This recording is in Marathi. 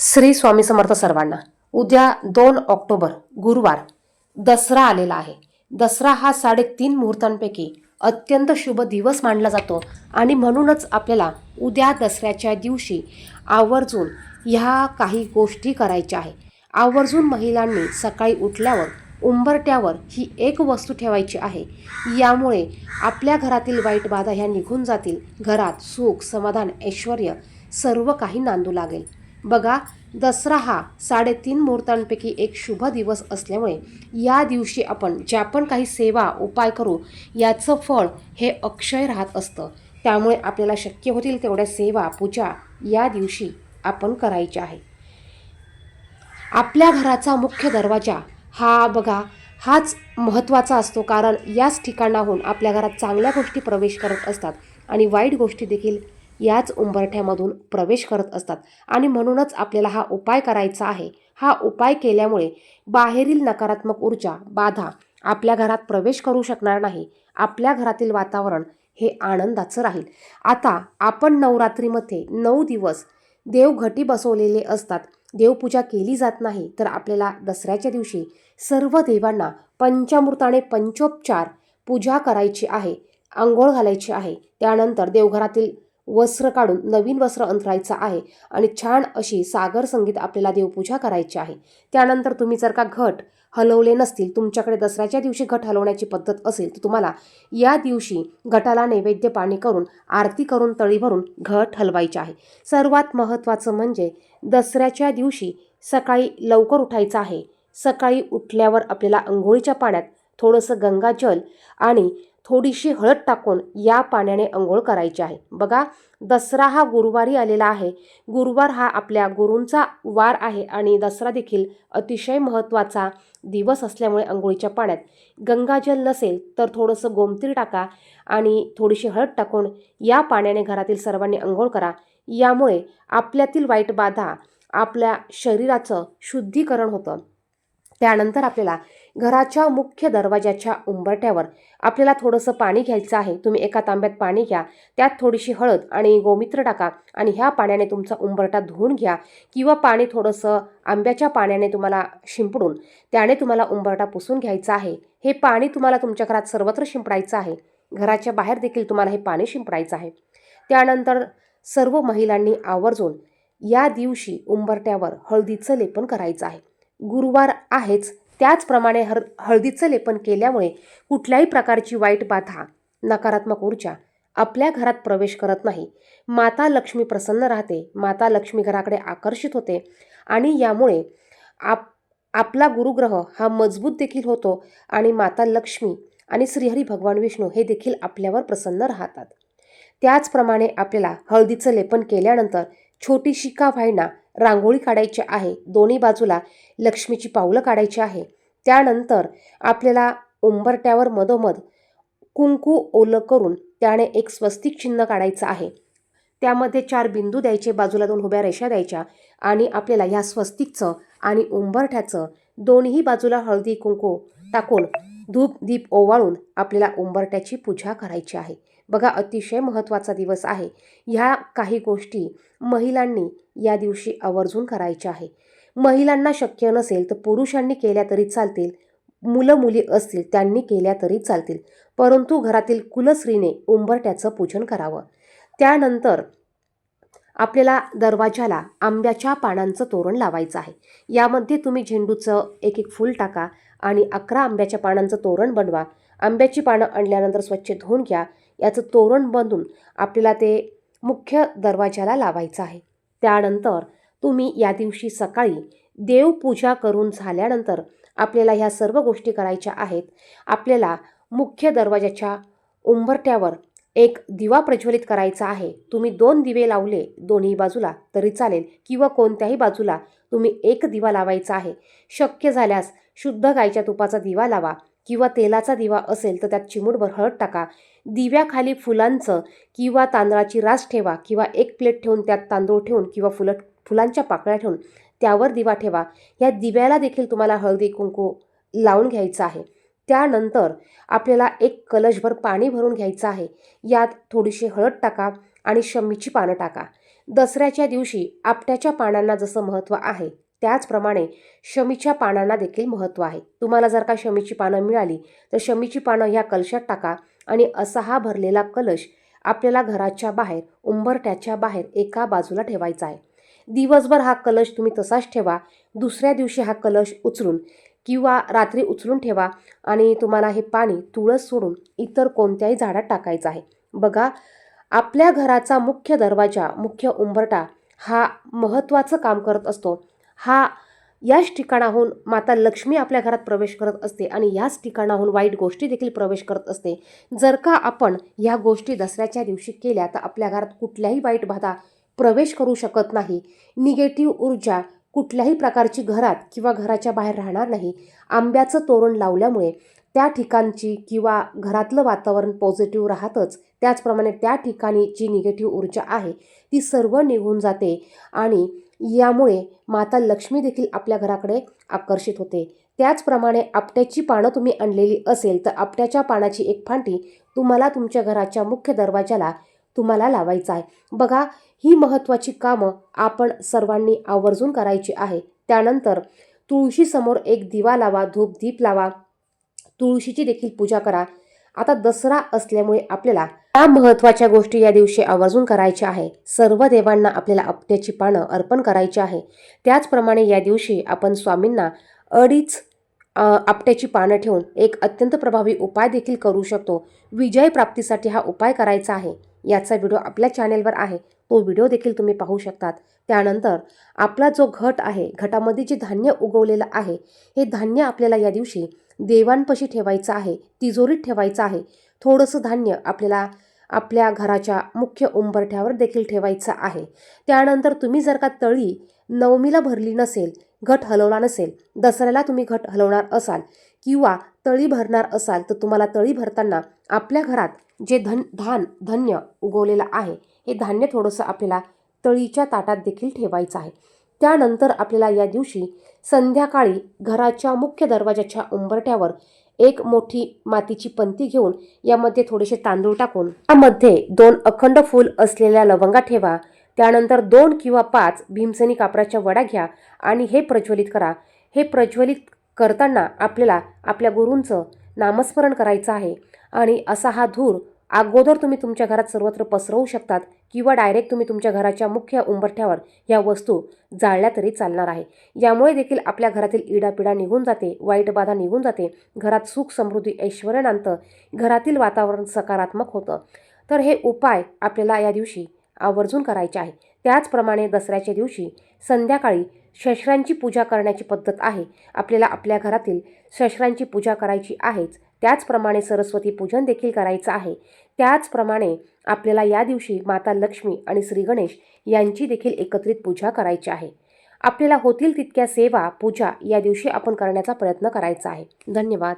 श्री स्वामी समर्थ सर्वांना उद्या दोन ऑक्टोबर गुरुवार दसरा आलेला आहे. दसरा हा साडेतीन मुहूर्तांपैकी अत्यंत शुभ दिवस मानला जातो आणि म्हणूनच आपल्याला उद्या दसऱ्याच्या दिवशी आवर्जून ह्या काही गोष्टी करायच्या आहे. आवर्जून महिलांनी सकाळी उठल्यावर उंबरट्यावर ही एक वस्तू ठेवायची आहे. यामुळे आपल्या घरातील वाईट बाधा ह्या निघून जातील. घरात सुख समाधान ऐश्वर सर्व काही नांदू लागेल. बघा दसरा हा साडेतीन मुहूर्तांपैकी एक शुभ दिवस असल्यामुळे या दिवशी आपण ज्या पण काही सेवा उपाय करू याचं फळ हे अक्षय राहत असतं. त्यामुळे आपल्याला शक्य होतील तेवढ्या सेवा पूजा या दिवशी आपण करायच्या आहे. आपल्या घराचा मुख्य दरवाजा हा बघा हाच महत्त्वाचा असतो कारण याच ठिकाणाहून आपल्या घरात चांगल्या गोष्टी प्रवेश करत असतात आणि वाईट गोष्टी देखील याच उंबरठ्यामधून प्रवेश करत असतात. आणि म्हणूनच आपल्याला हा उपाय करायचा आहे. हा उपाय केल्यामुळे बाहेरील नकारात्मक ऊर्जा बाधा आपल्या घरात प्रवेश करू शकणार नाही. आपल्या घरातील वातावरण हे आनंदाचं राहील. आता आपण नवरात्रीमध्ये नऊ दिवस देवघटी बसवलेले असतात. देवपूजा केली जात नाही. तर आपल्याला दसऱ्याच्या दिवशी सर्व देवांना पंचामृताने पंचोपचार पूजा करायची आहे. आंघोळ घालायची आहे. त्यानंतर देवघरातील वस्त्र काढून नवीन वस्त्र अंथरायचं आहे आणि छान अशी सागर संगीत आपल्याला देवपूजा करायची आहे. त्यानंतर तुम्ही जर का घट हलवले नसतील तुमच्याकडे दसऱ्याच्या दिवशी घट हलवण्याची पद्धत असेल तर तुम्हाला या दिवशी घटाला नैवेद्य पाणी करून आरती करून तळी भरून घट हलवायचे आहे. सर्वात महत्त्वाचं म्हणजे दसऱ्याच्या दिवशी सकाळी लवकर उठायचं आहे. सकाळी उठल्यावर आपल्याला अंघोळीच्या पाण्यात थोडंसं गंगाजल आणि थोडीशी हळद टाकून या पाण्याने अंघोळ करायची आहे. बघा दसरा हा गुरुवारी आलेला आहे. गुरुवार हा आपल्या गुरूंचा वार आहे आणि दसरा देखील अतिशय महत्त्वाचा दिवस असल्यामुळे अंघोळीच्या पाण्यात. गंगाजल नसेल तर थोडंसं गोमतीर टाका आणि थोडीशी हळद टाकून या पाण्याने घरातील सर्वांनी अंघोळ करा. यामुळे आपल्यातील वाईट बाधा आपल्या शरीराचं शुद्धीकरण होतं. त्यानंतर आपल्याला घराच्या मुख्य दरवाजाच्या उंबरट्यावर आपल्याला थोडंसं पाणी घ्यायचं आहे. तुम्ही एका तांब्यात पाणी घ्या त्यात थोडीशी हळद आणि गोमित्र टाका आणि ह्या पाण्याने तुमचा उंबरटा धुवून घ्या किंवा पाणी थोडंसं आंब्याच्या पाण्याने तुम्हाला शिंपडून त्याने तुम्हाला उंबरटा पुसून घ्यायचा आहे. हे पाणी तुम्हाला तुमच्या घरात सर्वत्र शिंपडायचं आहे. घराच्या बाहेर देखील तुम्हाला हे पाणी शिंपडायचं आहे. त्यानंतर सर्व महिलांनी आवर्जून या दिवशी उंबरट्यावर हळदीचं लेपन करायचं आहे. गुरुवार आहेच त्याचप्रमाणे हर हळदीचं लेपन केल्यामुळे कुठल्याही प्रकारची वाईट बाधा नकारात्मक ऊर्जा आपल्या घरात प्रवेश करत नाही. माता लक्ष्मी प्रसन्न राहते. माता लक्ष्मी घराकडे आकर्षित होते आणि यामुळे आप आपला गुरुग्रह हा मजबूत देखील होतो आणि माता लक्ष्मी आणि श्रीहरी भगवान विष्णू हे देखील आपल्यावर प्रसन्न राहतात. त्याचप्रमाणे आपल्याला हळदीचं लेपन केल्यानंतर छोटीशी का व्हायना रांगोळी काढायची आहे. दोन्ही बाजूला लक्ष्मीची पावलं काढायची आहे. त्यानंतर आपल्याला उंबरट्यावर मधोमध कुंकू ओलं करून त्याने एक स्वस्तिक चिन्ह काढायचं आहे. त्यामध्ये चार बिंदू द्यायचे बाजूला दोन उभ्या रेषा द्यायच्या आणि आपल्याला ह्या स्वस्तिकचं आणि उंबरठ्याचं दोन्ही बाजूला हळदी कुंकू टाकून धूप दीप ओवाळून आपल्याला उंबरट्याची पूजा करायची आहे. बघा अतिशय महत्त्वाचा दिवस आहे. ह्या काही गोष्टी महिलांनी या दिवशी आवर्जून करायच्या आहे. महिलांना शक्य नसेल तर पुरुषांनी केल्या तरी चालतील मुलं मुली असतील त्यांनी केल्या तरी चालतील. परंतु घरातील कुलस्त्रीने उंबरट्याचं पूजन करावं. त्यानंतर आपल्याला दरवाजाला आंब्याच्या पानांचं तोरण लावायचं आहे. यामध्ये तुम्ही झेंडूचं एक एक फूल टाका. आणि अकरा आंब्याच्या पानांचं तोरण बनवा. आंब्याची पानं आणल्यानंतर स्वच्छ धुवून घ्या. याचं तोरण बनून आपल्याला ते मुख्य दरवाजाला लावायचं आहे. त्यानंतर तुम्ही या दिवशी सकाळी देवपूजा करून झाल्यानंतर आपल्याला ह्या सर्व गोष्टी करायच्या आहेत. आपल्याला मुख्य दरवाजाच्या उंबरट्यावर एक दिवा प्रज्वलित करायचा आहे. तुम्ही दोन दिवे लावले दोन्ही बाजूला तरी चालेल किंवा कोणत्याही बाजूला तुम्ही एक दिवा लावायचा आहे. शक्य झाल्यास शुद्ध गायच्या तुपाचा दिवा लावा किंवा तेलाचा दिवा असेल तर त्यात चिमूटभर हळद टाका. दिव्याखाली फुलांचं किंवा तांदळाची रास ठेवा किंवा एक प्लेट ठेवून त्यात तांदूळ ठेवून किंवा फुलं फुलांच्या पाकळ्या ठेवून त्यावर दिवा ठेवा. या दिव्याला देखील तुम्हाला हळदी कुंकू लावून घ्यायचं आहे. त्यानंतर आपल्याला एक कलशभर पाणी भरून घ्यायचं आहे. यात थोडीशी हळद टाका आणि शमीची पानं टाका. दसऱ्याच्या दिवशी आपट्याच्या पानांना जसं महत्त्व आहे त्याचप्रमाणे शमीच्या पानांना देखील महत्त्व आहे. तुम्हाला जर का शमीची पानं मिळाली तर शमीची पानं ह्या कलशात टाका आणि असा हा भरलेला कलश आपल्याला घराच्या बाहेर उंबरट्याच्या बाहेर एका बाजूला ठेवायचा आहे. दिवसभर हा कलश तुम्ही तसाच ठेवा दुसऱ्या दिवशी हा कलश उचलून किंवा रात्री उचलून ठेवा आणि तुम्हाला हे पाणी तुळस सोडून इतर कोणत्याही झाडात टाकायचं आहे. बघा आपल्या घराचा मुख्य दरवाजा मुख्य उंबरटा हा महत्त्वाचं काम करत असतो. हा याच ठिकाणाहून माता लक्ष्मी आपल्या घरात प्रवेश करत असते आणि याच ठिकाणाहून वाईट गोष्टी देखील प्रवेश करत असते. जर का आपण ह्या गोष्टी दसऱ्याच्या दिवशी केल्या तर आपल्या घरात कुठल्याही वाईट बाधा प्रवेश करू शकत नाही. निगेटिव्ह ऊर्जा कुठल्याही प्रकारची घरात किंवा घराच्या बाहेर राहणार नाही. आंब्याचं तोरण लावल्यामुळे त्या ठिकाणची किंवा घरातलं वातावरण पॉझिटिव्ह राहतच. त्याचप्रमाणे त्या ठिकाणी जी निगेटिव्ह ऊर्जा आहे ती सर्व निघून जाते आणि यामुळे माता लक्ष्मी देखील आपल्या घराकडे आकर्षित होते. त्याचप्रमाणे आपट्याची पानं तुम्ही आणलेली असेल तर आपट्याच्या पानाची एक फांटी तुम्हाला तुमच्या घराच्या मुख्य दरवाजाला तुम्हाला लावायचा आहे. बघा ही महत्त्वाची कामं आपण सर्वांनी आवर्जून करायची आहे. त्यानंतर तुळशीसमोर एक दिवा लावा धूप दीप लावा. तुळशीची देखील पूजा करा. आता दसरा असल्यामुळे आपल्याला या महत्त्वाच्या गोष्टी या दिवशी आवर्जून करायच्या आहे. सर्व देवांना आपल्याला आपट्याची पानं अर्पण करायची आहे. त्याचप्रमाणे या दिवशी आपण स्वामींना अडीच आपट्याची पानं ठेवून एक अत्यंत प्रभावी उपाय देखील करू शकतो. विजय प्राप्तीसाठी हा उपाय करायचा आहे. याचा व्हिडिओ आपल्या चॅनेलवर आहे. तो व्हिडिओ देखील तुम्ही पाहू शकतात. त्यानंतर आपला जो घट आहे घटामध्ये जे धान्य उगवलेलं आहे हे धान्य आपल्याला या दिवशी देवांपाशी ठेवायचं आहे तिजोरीत ठेवायचं आहे. थोडंसं धान्य आपल्याला आपल्या घराच्या मुख्य उंबरठ्यावर देखील ठेवायचं आहे. त्यानंतर तुम्ही जर का तळी नवमीला भरली नसेल घट हलवला नसेल दसऱ्याला तुम्ही घट हलवणार असाल किंवा तळी भरणार असाल तर तुम्हाला तळी भरताना आपल्या घरात जे धन धान धान्य उगवलेलं आहे हे धान्य थोडंसं आपल्याला तळीच्या ताटात देखील ठेवायचं आहे. त्यानंतर आपल्याला या दिवशी संध्याकाळी घराच्या मुख्य दरवाजाच्या उंबरठ्यावर एक मोठी मातीची पंती घेऊन यामध्ये थोडेसे तांदूळ टाकून त्यामध्ये दोन अखंड फूल असलेल्या लवंगा ठेवा त्यानंतर दोन किंवा पाच भीमसेनी कापराच्या वड्या घ्या आणि हे प्रज्वलित करा. हे प्रज्वलित करताना आपल्याला आपल्या गुरूंचं नामस्मरण करायचं आहे आणि असा हा धूर अगोदर तुम्ही तुमच्या घरात सर्वत्र पसरवू शकतात. किंवा डायरेक्ट तुम्ही तुमच्या घराच्या मुख्य उंबरठ्यावर या वस्तू जाळल्या तरी चालणार आहे. यामुळे देखील आपल्या घरातील इडापिडा निघून जाते वाईट बाधा निघून जाते घरात सुख समृद्धी ऐश्वर नांदतं घरातील वातावरण सकारात्मक होतं. तर हे उपाय आपल्याला या दिवशी आवर्जून करायचे आहे. त्याचप्रमाणे दसऱ्याच्या दिवशी संध्याकाळी शस्त्रांची पूजा करण्याची पद्धत आहे. आपल्याला आपल्या घरातील शस्त्रांची पूजा करायची आहेच. त्याचप्रमाणे सरस्वती पूजन देखील करायचं आहे. त्याचप्रमाणे आपल्याला या दिवशी माता लक्ष्मी आणि श्री गणेश यांची देखील एकत्रित पूजा करायची आहे. आपल्याला होतील तितक्या सेवा पूजा या दिवशी आपण करण्याचा प्रयत्न करायचा आहे. धन्यवाद.